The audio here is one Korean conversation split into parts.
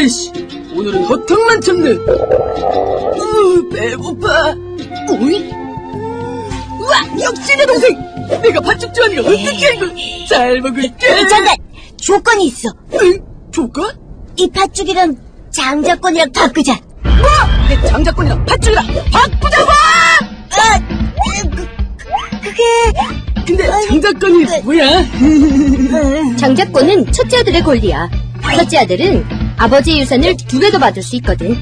에이씨, 오늘은 허탕만 쳤네. 으, 배고파. 오이? 우와, 역시 내 동생. 내가 팥죽 좋아하니까 어떻게 알고? 잘 먹을게. 잠깐 조건이 있어. 응? 조건? 이 팥죽이랑 장자권이랑 바꾸자. 뭐? 내 장자권이랑 팥죽이랑 바꾸자고! 아, 그, 그게 근데 장자권이 뭐야? 장자권은 첫째 아들의 권리야. 첫째 아들은 아버지의 유산을 두배더 받을 수 있거든.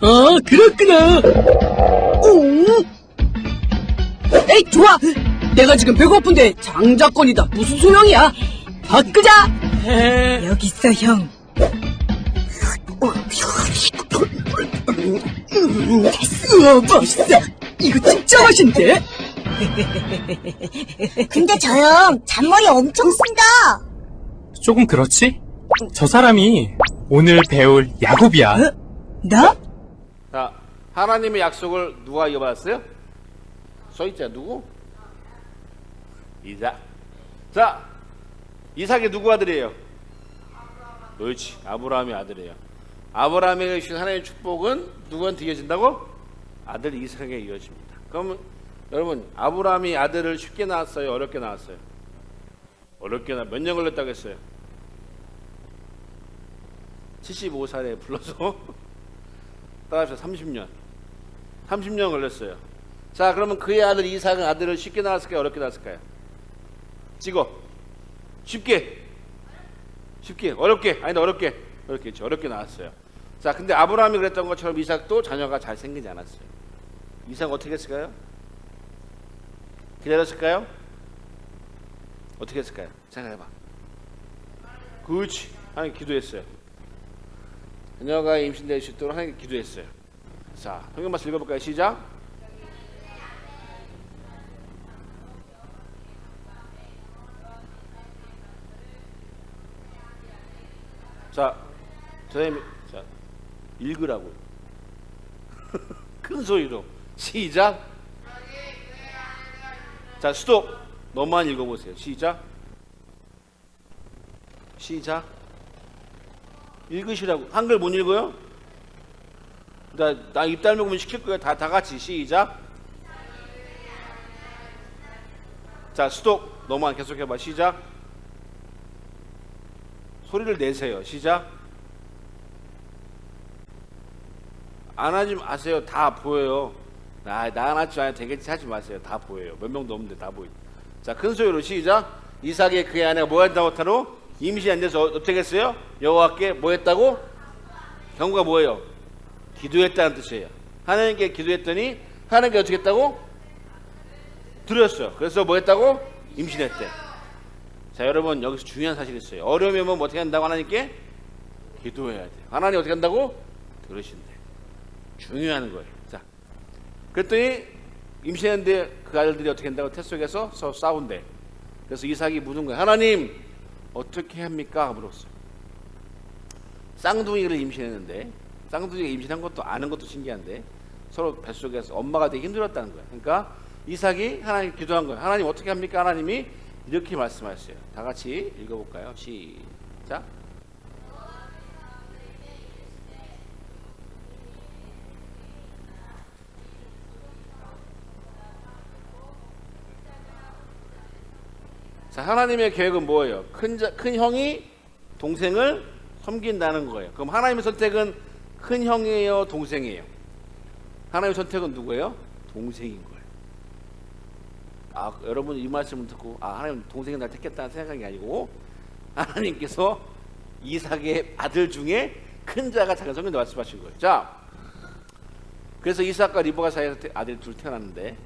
아, 그렇구나. 오. 에이, 좋아. 내가 지금 배고픈데 장자권이다. 무슨 소용이야? 바꾸자. 여기 있어 형. 우와, 맛있어. 이거 진짜 맛있는데? 근데 저 형 잔머리 엄청 쓴다. 조금 그렇지? 저 사람이 오늘 배울 야곱이야. 나? 자, 하나님의 약속을 누가 이어받았어요? 써있자 누구? 이삭. 자, 이삭이 누구 아들이에요? 그렇지, 아브라함의 아들이에요. 아브라함에게 주신 하나님의 축복은 누구한테 이어진다고? 아들 이삭에게 이어집니다. 그러면 여러분, 아브라함이 아들을 쉽게 낳았어요? 어렵게 낳았어요? 어렵게 낳, 몇년 걸렸다고 했어요? 75살에 불러서 따라서 30년. 30년 걸렸어요. 자, 그러면 그의 아들 이삭은 아들을 쉽게 낳았을까요? 어렵게 낳았을까요? 찍어. 쉽게. 쉽게. 어렵게. 아니다, 어렵게. 어렵게. 그렇죠. 어렵게 낳았어요. 자, 근데 아브라함이 그랬던 것처럼 이삭도 자녀가 잘 생기지 않았어요. 이삭 어떻게 했을까요? 기다렸을까요? 어떻게 했을까요? 생각해봐. 그렇지. 하나님 기도했어요. 자녀가 임신될 수 있도록 하나님께 기도했어요. 자, 성경 말씀 읽어볼까요? 시작. 자, 선생님, 자, 읽으라고. 큰 소리로. 시작. 자, 스톱. 너만 읽어보세요. 시작. 시작. 읽으시라고. 한글 못 읽어요? 나, 나입 닮으면 시킬 거야. 다, 다 같이. 시작. 자, 스톱. 너만 계속해봐. 시작. 소리를 내세요. 시작. 안 하지 마세요. 다 보여요. 나, 나안 하지 마요. 되겠지 하지 마세요. 다 보여요. 몇 명도 없는데 다 보여. 자, 큰 소리로 시작. 이삭의 그의 아내가 뭐 했다고 타로? 임신 안 돼서 어떻게 했어요? 여호와께 뭐 했다고? 경고가 뭐예요? 기도했다는 뜻이에요. 하나님께 기도했더니 하나님께 어떻게 했다고? 드렸어요. 그래서 뭐 했다고? 임신했대. 자, 여러분 여기서 중요한 사실이 있어요. 어려움이 오면 뭐 어떻게 한다고 하나님께 기도해야 돼. 하나님 어떻게 한다고? 들으신대. 중요한 거예요. 자, 그랬더니 임신했는데 그 아들들이 어떻게 한다고 태 속에서 싸운대. 그래서 이삭이 묻은 거예요. 하나님 어떻게 합니까? 물었어요. 쌍둥이를 임신했는데 쌍둥이가 임신한 것도 아는 것도 신기한데 서로 뱃속에서 엄마가 되게 힘들었다는 거예요. 그러니까 이삭이 하나님 기도한 거예요. 하나님 어떻게 합니까? 하나님이 이렇게 말씀하셨어요. 다 같이 읽어볼까요? 시작. 자, 하나님의 계획은 뭐예요? 큰, 자, 큰 형이 동생을 섬긴다는 거예요. 그럼 하나님의 선택은 큰 형이에요? 동생이에요? 하나님의 선택은 누구예요? 동생인 거예요. 아, 여러분 이 말씀을 듣고 아, 하나님 동생이 날 택했다는 생각이 아니고 하나님께서 이삭의 아들 중에 큰 자가 자기 성경에 말씀하신 거예요. 자, 그래서 이삭과 리버가 사이에서 태- 아들이 둘 태어났는데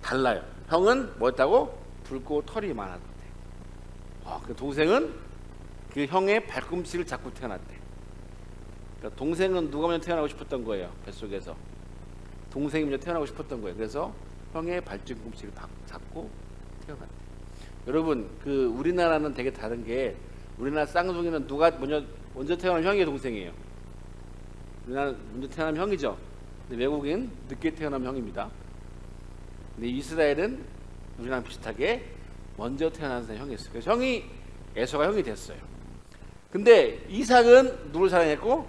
달라요. 형은 뭐였다고? 붉고 털이 많았대. 아, 그 동생은 그 형의 발꿈치를 잡고 태어났대. 그러니까 동생은 누가 먼저 태어나고 싶었던 거예요. 뱃속에서. 동생이 먼저 태어나고 싶었던 거예요. 그래서 형의 발꿈치를 박- 잡고 태어났대. 여러분, 그 우리나라는 되게 다른 게 우리나라 쌍둥이는 누가 먼저 먼저 태어난 형이 동생이에요. 우리나라 먼저 태어난 형이죠. 외국인 늦게 태어난 형입니다. 근데 이스라엘은 우리랑 비슷하게 먼저 태어난 형이 있어요. 그래서 형이 에서가 형이 됐어요. 근데 이삭은 누구를 사랑했고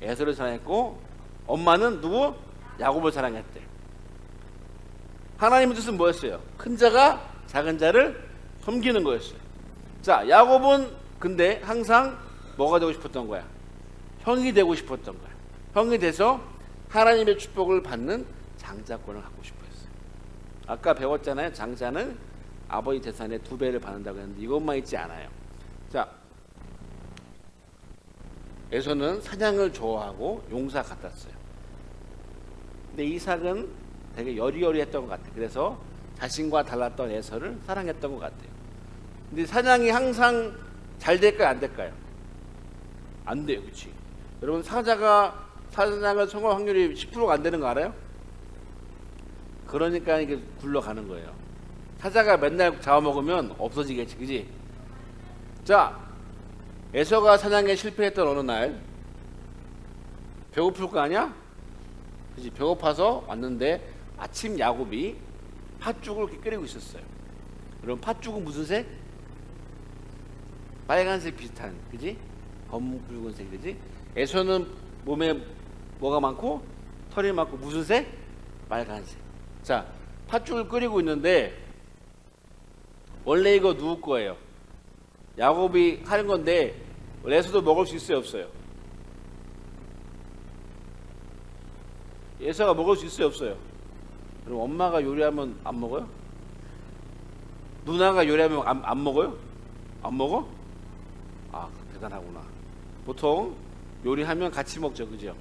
에서를 사랑했고 엄마는 누구? 야곱을 사랑했대. 하나님의 뜻은 뭐였어요? 큰 자가 작은 자를 섬기는 거였어요. 자, 야곱은 근데 항상 뭐가 되고 싶었던 거야? 형이 되고 싶었던 거야. 형이 돼서 하나님의 축복을 받는 장자권을 갖고 싶었어요. 아까 배웠잖아요. 장자는 아버지 재산의 두 배를 받는다고 했는데 이것만 있지 않아요. 자, 에서는 사냥을 좋아하고 용사 같았어요. 근데 이삭은 되게 여리여리했던 것 같아요. 그래서 자신과 달랐던 에서를 사랑했던 것 같아요. 근데 사냥이 항상 잘 될까요? 안 될까요? 안 돼요. 그치? 여러분 사자가 사냥을 성공할 확률이 10%가 안 되는 거 알아요? 그러니까 이게 굴러가는 거예요. 사자가 맨날 잡아먹으면 없어지겠지. 그지? 자, 에서가 사냥에 실패했던 어느 날 배고플 거 아니야? 그지? 배고파서 왔는데 아침 야곱이 팥죽을 이렇게 끓이고 있었어요. 그럼 팥죽은 무슨 색? 빨간색 비슷한, 그지? 검은 붉은색, 그지? 에서는 몸에 뭐가 많고 털이 많고 무슨 색? 빨간색. 자, 팥죽을 끓이고 있는데 원래 이거 누구 거예요? 야곱이 하는 건데 에서도 먹을 수 있어요, 없어요? 예서가 먹을 수 있어요, 없어요? 그럼 엄마가 요리하면 안 먹어요? 누나가 요리하면 안, 안 먹어요? 안 먹어? 아, 대단하구나. 보통 요리하면 같이 먹죠, 그죠?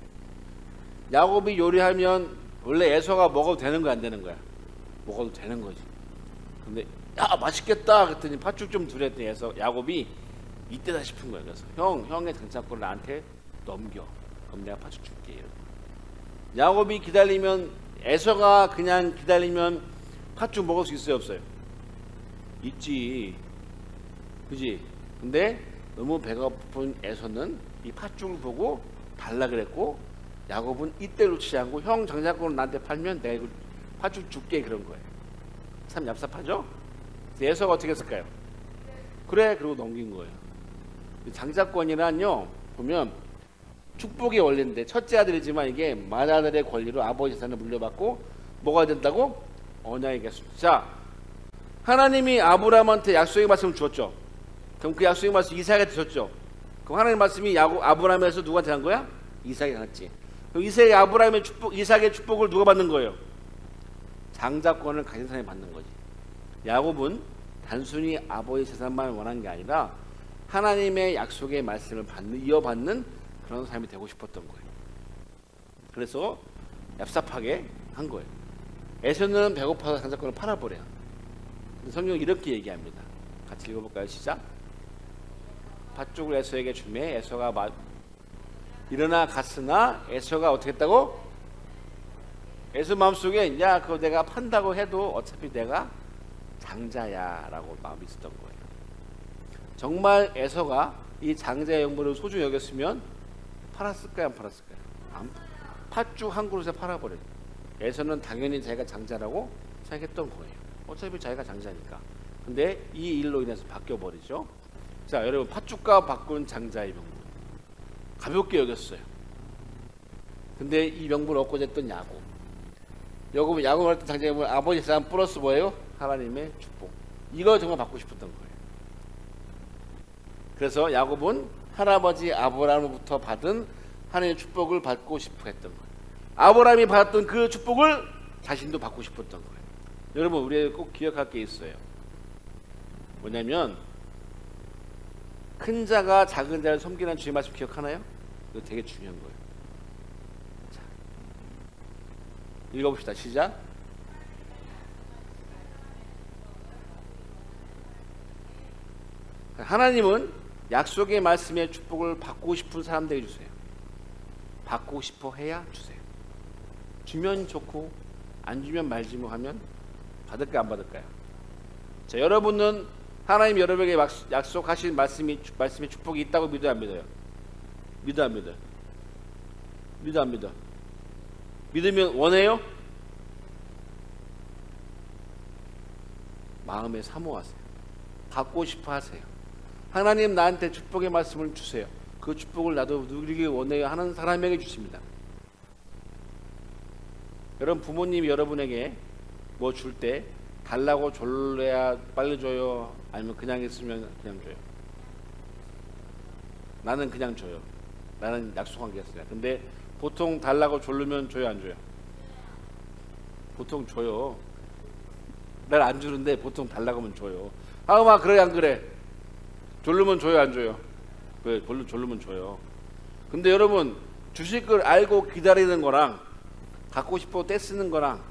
야곱이 요리하면 원래 에서가 먹어도 되는 거야, 안 되는 거야? 먹어도 되는 거지. 근데 야 맛있겠다 그랬더니 팥죽 좀 두랬더니 해서 야곱이 이때다 싶은 거야. 그래서 형 형의 장착권을 나한테 넘겨. 그럼 내가 팥죽 줄게. 이러고. 야곱이 기다리면 에서가 그냥 기다리면 팥죽 먹을 수 있어요, 없어요? 있지. 그지? 근데 너무 배가 고픈 에서는 이 팥죽을 보고 달라 그랬고 야곱은 이때 놓치지 않고 형 장자권을 나한테 팔면 내가 이거 팥죽 줄게 그런 거예요. 참 얍삽하죠? 에서가 어떻게 했을까요? 그래 그러고 넘긴 거예요. 장자권이란요 보면 축복의 원리인데 첫째 아들이지만 이게 맏아들의 권리로 아버지 재산을 물려받고 뭐가 된다고? 언약의 개수. 자 하나님이 아브라함한테 약속의 말씀을 주었죠. 그럼 그 약속의 말씀 이삭한테 줬죠. 그럼 하나님 말씀이 야고 아브라함에서 누구한테 한 거야? 이삭이 갔지. 이삭이 아브라함의 축복, 이삭의 축복을 누가 받는 거예요? 장자권을 가진 사람이 받는 거지. 야곱은 단순히 아버지 재산만 원한 게 아니라 하나님의 약속의 말씀을 받는, 이어받는 그런 사람이 되고 싶었던 거예요. 그래서 얍삽하게 한 거예요. 에서는 배고파서 장자권을 팔아버려. 성경 이렇게 얘기합니다. 같이 읽어볼까요? 시작. 팥죽을 에서에게 주매 에서가 마, 일어나 갔으나 에서가 어떻게 했다고? 에서 마음속에 야 그거 내가 판다고 해도 어차피 내가 장자야 라고 마음이 있었던 거예요. 정말 에서가 이 장자의 영분을 소중히 여겼으면 팔았을까요, 안 팔았을까요? 안, 팥죽 한 그릇에 팔아버렸. 에서는 당연히 자기가 장자라고 생각했던 거예요. 어차피 자기가 장자니까. 근데 이 일로 인해서 바뀌어 버리죠. 자, 여러분 팥죽과 바꾼 장자의 명분 가볍게 여겼어요. 근데 이 명분을 얻고 졌던 야곱. 야곱을 했던 장자의 명분 아버지 사람 플러스 뭐예요? 하나님의 축복. 이거 정말 받고 싶었던 거예요. 그래서 야곱은 할아버지 아브라함으로부터 받은 하나님의 축복을 받고 싶어 했던 거예요. 아브라함이 받았던 그 축복을 자신도 받고 싶었던 거예요. 여러분 우리 꼭 기억할 게 있어요. 뭐냐면 큰 자가 작은 자를 섬기는 주의 말씀 기억하나요? 이거 되게 중요한 거예요. 자, 읽어봅시다. 시작. 하나님은 약속의 말씀의 축복을 받고 싶은 사람들에게 주세요. 받고 싶어 해야 주세요. 주면 좋고 안 주면 말지 뭐 하면 받을까 안 받을까요? 자, 여러분은 하나님 여러분에게 약- 약속하신 말씀이 말씀의 축복이 있다고 믿어요, 안 믿어요? 믿어 안 믿어? 믿어 안 믿어? 믿으면 원해요? 마음에 사모하세요. 받고 싶어 하세요. 하나님 나한테 축복의 말씀을 주세요. 그 축복을 나도 누리기 원해요 하는 사람에게 주십니다. 여러분 부모님이 여러분에게 뭐 줄 때 달라고 졸래야 빨리 줘요 아니면 그냥 있으면 그냥 줘요 나는 그냥 줘요 나는 약속한 게 있어요. 근데 보통 달라고 졸르면 줘요 안 줘요? 보통 줘요. 날 안 주는데 보통 달라고 하면 줘요. 아마 그래 안 그래? 졸르면 줘요 안 줘요? 왜 졸르 졸르면 줘요. 근데 여러분 걸 알고 기다리는 거랑 갖고 싶어 떼쓰는 거랑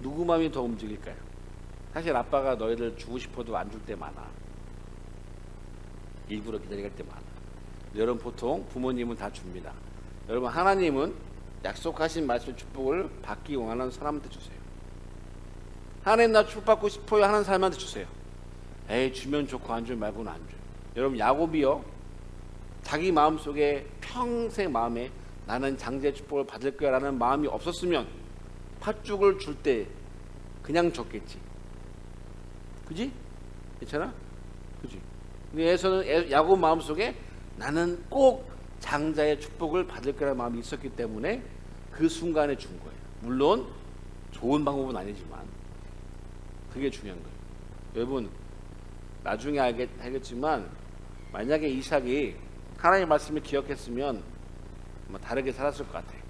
누구 마음이 더 움직일까요? 사실 아빠가 너희들 주고 싶어도 안 줄 때 많아. 일부러 기다릴 때 많아. 여러분 보통 부모님은 다 줍니다. 여러분 하나님은 약속하신 말씀 축복을 받기 원하는 사람한테 주세요. 하나님 나 축복받고 싶어요 하는 사람한테 주세요. 에이 주면 좋고 안 주면 말고는 안 줘요. 여러분 야곱이요 자기 마음 속에 평생 마음에 나는 장제 축복을 받을 거야라는 마음이 없었으면 팥죽을 줄 때 그냥 줬겠지. 그지? 괜찮아? 그지? 근데 에서는 애- 야곱 마음 속에 나는 꼭 장자의 축복을 받을 거라는 마음이 있었기 때문에 그 순간에 준 거예요. 물론 좋은 방법은 아니지만 그게 중요한 거예요. 여러분 나중에 알겠, 알겠지만 만약에 이삭이 하나님의 말씀을 기억했으면 아마 다르게 살았을 것 같아요.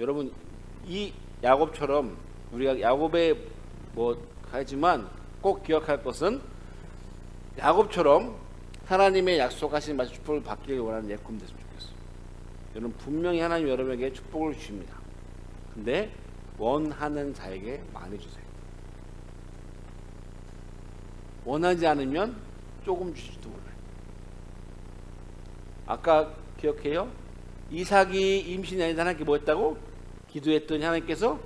여러분 이 야곱처럼 우리가 야곱의 뭐 하지만 꼭 기억할 것은 야곱처럼 하나님의 약속하신 말씀 축복을 받기를 원하는 예꿈 됐으면 좋겠어요. 여러분 분명히 하나님 여러분에게 축복을 주십니다. 근데 원하는 자에게 많이 주세요. 원하지 않으면 조금 주지도 몰라요. 아까 기억해요? 이삭이 임신이 아니다 하나님께 뭐 했다고? 기도했더니 하나님께서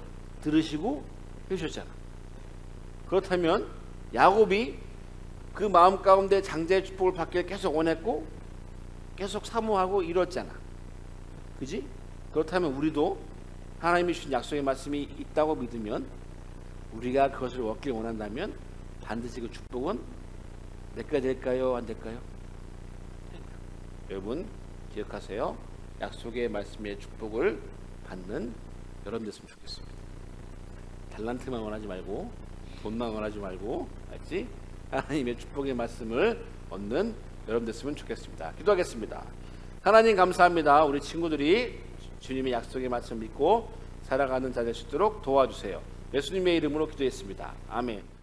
들으시고 해주셨잖아. 그렇다면 야곱이 그 마음 가운데 장자의 축복을 받기를 계속 원했고 계속 사모하고 이뤘잖아. 그지? 그렇다면 우리도 하나님이 주신 약속의 말씀이 있다고 믿으면 우리가 그것을 얻길 원한다면 반드시 그 축복은 내가 될까요? 안 될까요? 여러분 기억하세요. 약속의 말씀의 축복을 받는 여러분 됐으면 좋겠습니다. 달란트만 원하지 말고 돈만 원하지 말고 알지? 하나님의 축복의 말씀을 얻는 여러분 됐으면 좋겠습니다. 기도하겠습니다. 하나님 감사합니다. 우리 친구들이 주님의 약속의 말씀 믿고 살아가는 자 될 수 있도록 도와주세요. 예수님의 이름으로 기도했습니다. 아멘.